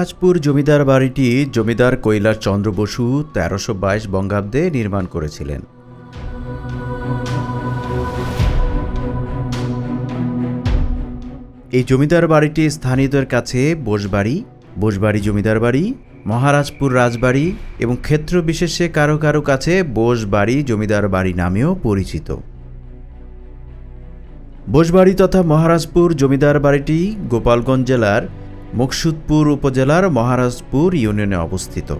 মহারাজপুর জমিদার বাড়িটি জমিদার কৈলাস চন্দ্র বসু তেরোশো বাইশ বঙ্গাব্দে নির্মাণ করেছিলেন। এই জমিদার বাড়িটি স্থানীয়দের কাছে বোসবাড়ি বোসবাড়ি জমিদার বাড়ি, মহারাজপুর রাজবাড়ি এবং ক্ষেত্র বিশেষে কারও কারও কাছে বোসবাড়ি জমিদার বাড়ি নামেও পরিচিত। বোসবাড়ি তথা মহারাজপুর জমিদার বাড়িটি গোপালগঞ্জ জেলার মুকসুদপুর উপজেলার মহারাজপুর ইউনিয়নে অবস্থিত।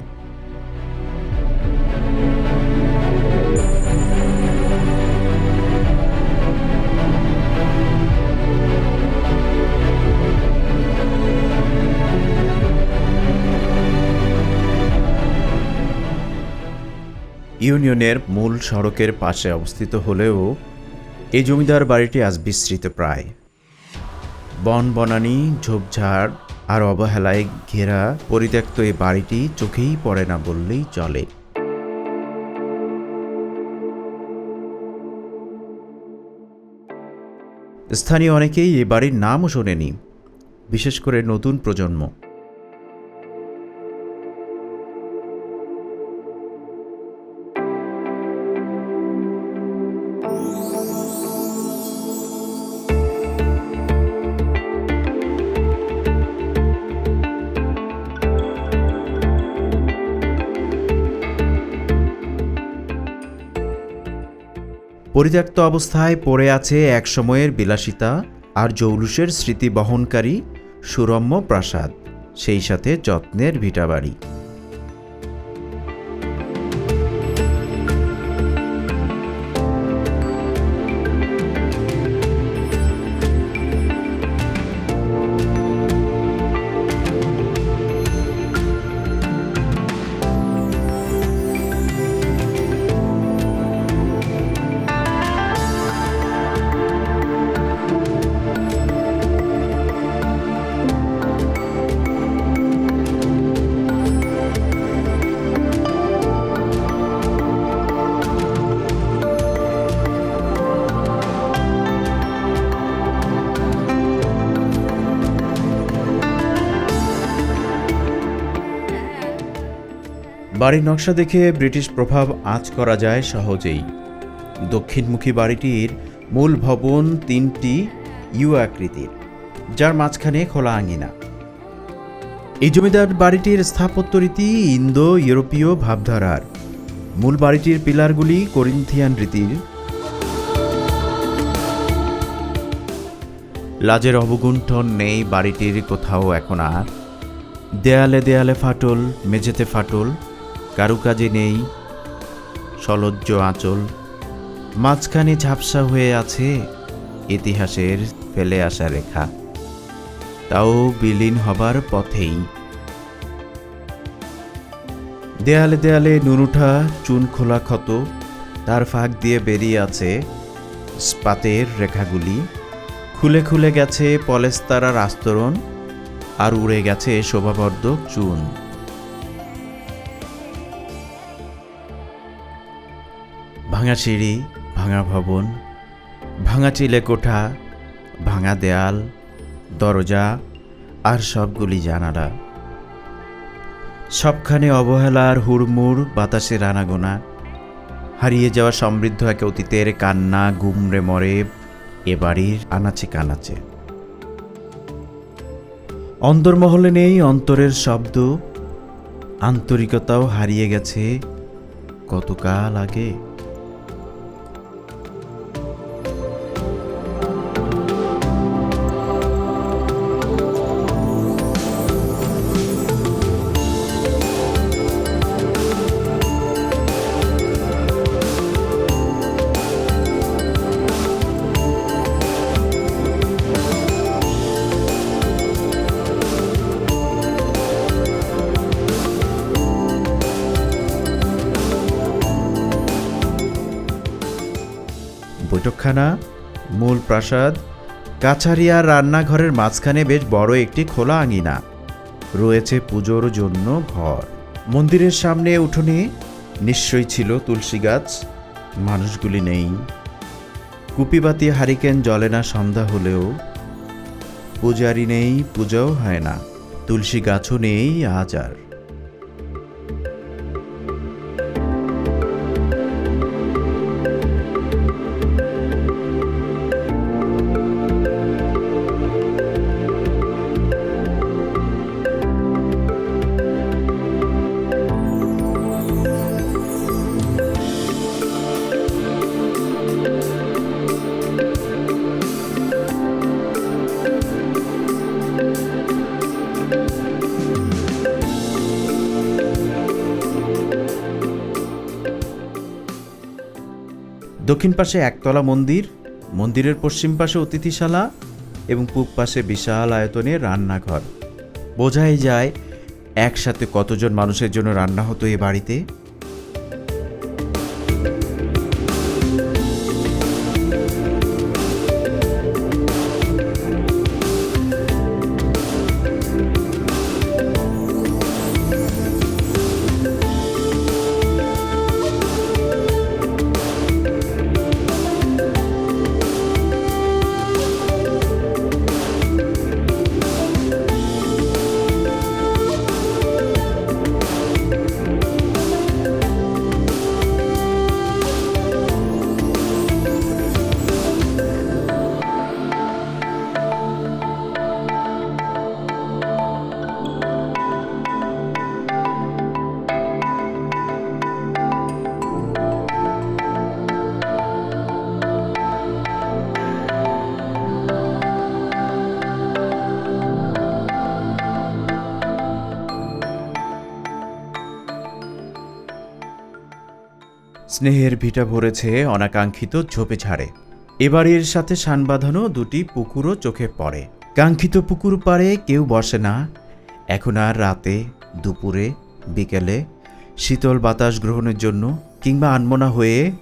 ইউনিয়নের মূল সড়কের পাশে অবস্থিত হলেও এই জমিদার বাড়িটি আজ বিস্তৃত প্রায়। বন বনানী ঝোপঝাড় আর অবহেলায় ঘেরা পরিত্যক্ত এই বাড়িটি চোখেই পড়ে না বললেই চলে। স্থানীয় অনেকেই এ বাড়ির নামও শোনেনি, বিশেষ করে নতুন প্রজন্ম। পরিত্যক্ত অবস্থায় পড়ে আছে এক সময়ের বিলাসিতা আর জৌলুসের স্মৃতি বহনকারী সুরম্য প্রাসাদ, সেই সাথে যত্নের ভিটাবাড়ি। বাড়ির নকশা দেখে ব্রিটিশ প্রভাব আঁচ করা যায় সহজেই। দক্ষিণমুখী বাড়িটির মূল ভবন তিনটি ইউ আকৃতির, যার মাঝখানে খোলা আঙিনা। এই জমিদার বাড়িটির স্থাপত্য রীতি ইন্দো ইউরোপীয় ভাবধারার। মূল বাড়িটির পিলারগুলি করিন্থিয়ান রীতির। লাজের অবগুণ্ঠন নেই বাড়িটির কোথাও এখন আর। দেয়ালে দেয়ালে ফাটল, মেঝেতে ফাটল কারুকাজে নেই, সলজ্জ আঁচল, মাঝখানে ঝাপসা হয়ে আছে ইতিহাসের ফেলে আসা রেখা। তাও বিলীন হবার পথেই। দেয়ালে দেয়ালে নুনুঠা চুন খোলা ক্ষত, তার ফাঁক দিয়ে বেরিয়ে আছে স্পাতের রেখাগুলি। খুলে খুলে গেছে পলেস্তারার আস্তরণ, আর উড়ে গেছে শোভাবর্ধক চুন। ভাঙা সিঁড়ি, ভাঙা ভবন, ভাঙা চিলে কোঠা, ভাঙা দেয়াল, দরজা আর সবগুলি জানালা। সবখানে অবহেলার হুড়মুড় বাতাসের আনাগোনা হারিয়ে যাওয়া সমৃদ্ধ এক অতীতের কান্না, গুমরে মরে এ বাড়ির আনাচে কানাচে। অন্তর্মহলে নেই অন্তরের শব্দ, আন্তরিকতাও হারিয়ে গেছে কতকাল আগে। বৈঠকখানা মূল প্রাসাদ, কাছারিয়া রান্নাঘরের মাঝখানে বেশ বড় একটি খোলা আঙিনা। রয়েছে পুজোর জন্য ঘর। মন্দিরের সামনে উঠোনে নিশ্চয়ই ছিল তুলসী গাছ, মানুষগুলি নেই। কুপিবাতি, হারিকেন জ্বলে না, সন্ধ্যা হলেও পূজারি নেই, পূজাও হয় না। তুলসী গাছও নেই, আজ আর। দক্ষিণ পাশে একতলা মন্দির, মন্দিরের পশ্চিম পাশে অতিথিশালা এবং পূব পাশে বিশাল আয়তনে রান্নাঘর। বোঝাই যায়, একসাথে কতজন মানুষের জন্য রান্না হতো এ বাড়িতে? স্নেহের ভিটা ভরেছে, অনাকাঙ্ক্ষিত ঝোপে ঝাড়ে। এবাড়ির সাথে সান বাঁধানো দুটি পুকুরও চোখে পড়ে। কাঙ্ক্ষিত পুকুর পাড়ে কেউ বসে না। এখন আর রাতে, দুপুরে, বিকেলে, শীতল বাতাস গ্রহণের জন্য কিংবা আনমনা হয়ে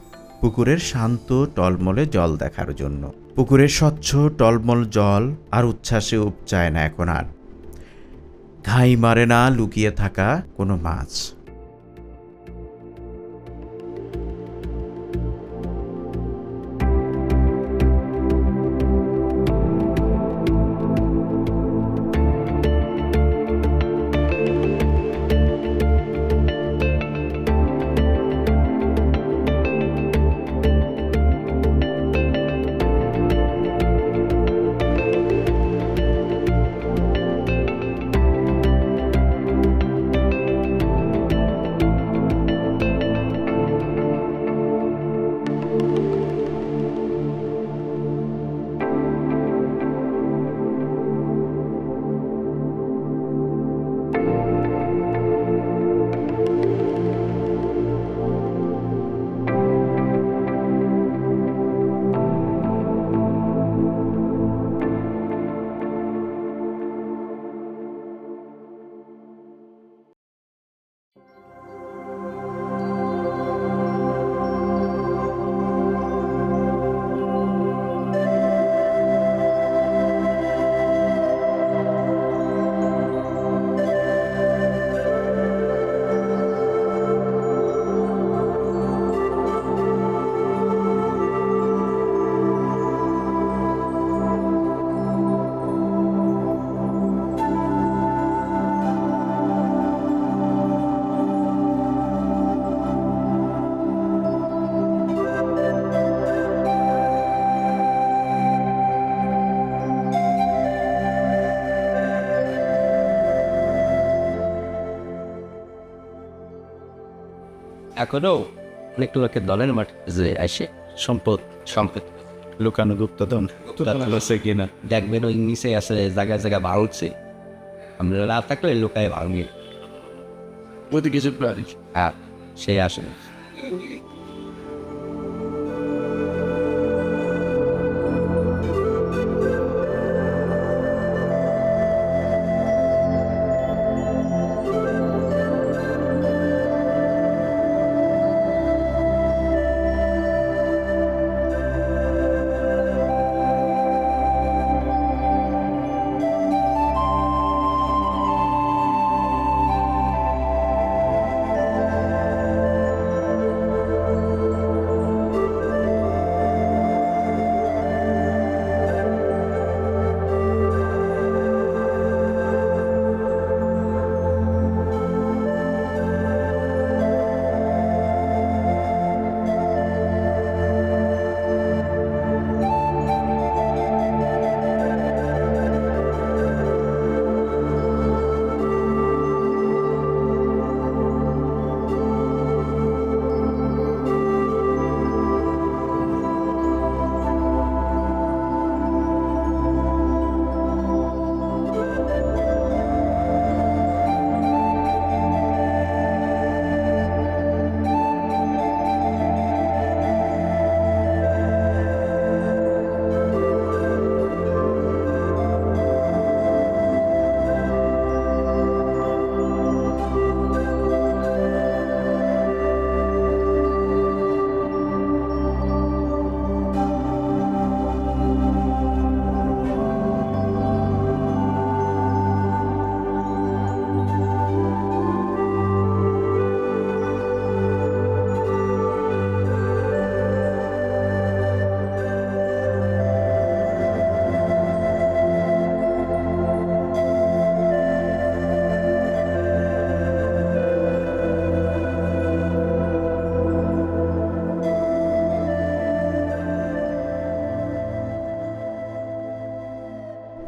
পুকুরের শান্ত টলমলে জল দেখার জন্য। পুকুরের স্বচ্ছ টলমল জল আর উচ্ছ্বাসে উপচায় না এখন আর। ঘাই মারে না লুকিয়ে থাকা কোনো মাছ। এখনও অনেক লোকের দলের মাঠ যে আসে সম্পদ। সম্পদ। লুকানো গুপ্তধন। আছে। কিনা। দেখবেন ওই নিচে আছে জায়গায় জায়গায় ভাঙছে আমরা না থাকলে লোকায় ভাঙে ওইদিকে কিছু হ্যাঁ সে আসে।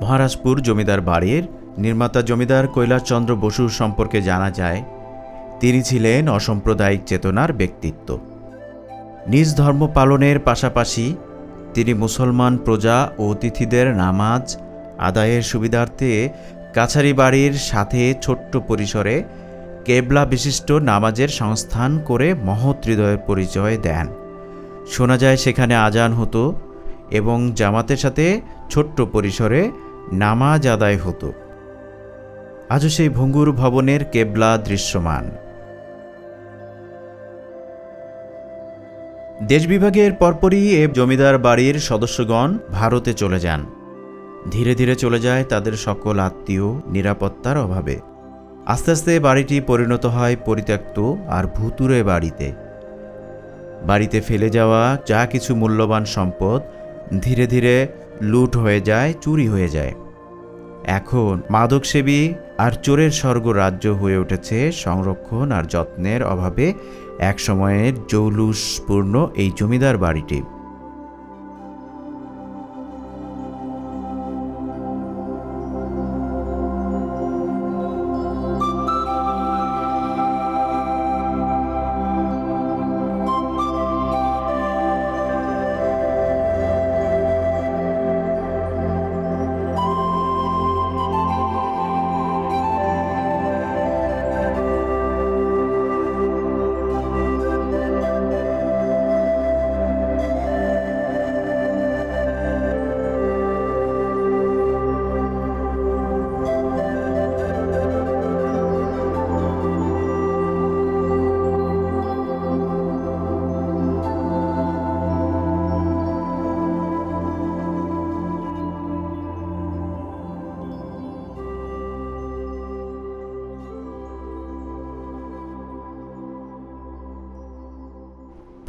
মহারাজপুর জমিদার বাড়ির নির্মাতা জমিদার কৈলাসচন্দ্র বসু সম্পর্কে জানা যায়, তিনি ছিলেন অসাম্প্রদায়িক চেতনার ব্যক্তিত্ব। নিজ ধর্ম পালনের পাশাপাশি তিনি মুসলমান প্রজা ও অতিথিদের নামাজ আদায়ের সুবিধার্থে কাছারি বাড়ির সাথে ছোট্ট পরিসরে কেবলা বিশিষ্ট নামাজের সংস্থান করে মহৎ হৃদয়ের পরিচয় দেন। শোনা যায় সেখানে আজান হতো এবং জামাতের সাথে ছোট্ট পরিসরে নামাজ আদায় হতো। আজও সেই ভঙ্গুর ভবনের কেবলা দৃশ্যমান। দেশ বিভাগের পরপরই এ জমিদার বাড়ির সদস্যগণ ভারতে চলে যান। ধীরে ধীরে চলে যায় তাদের সকল আত্মীয়, নিরাপত্তার অভাবে। আস্তে আস্তে বাড়িটি পরিণত হয় পরিত্যক্ত আর ভুতুরে বাড়িতে। বাড়িতে ফেলে যাওয়া যা কিছু মূল্যবান সম্পদ ধীরে ধীরে লুট হয়ে যায়, চুরি হয়ে যায়। এখন মাদকসেবী আর চোরের স্বর্গ রাজ্য হয়ে উঠেছে সংরক্ষণ আর যত্নের অভাবে। এক সময়ের জৌলুসপূর্ণ এই জমিদার বাড়িটি।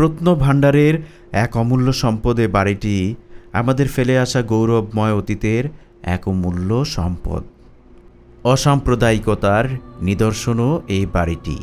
প্রত্ন ভাণ্ডারের এক অমূল্য সম্পদে বাড়িটি আমাদের ফেলে আসা গৌরবময় অতীতের এক অমূল্য সম্পদ। অসাম্প্রদায়িকতার নিদর্শনও এই বাড়িটি।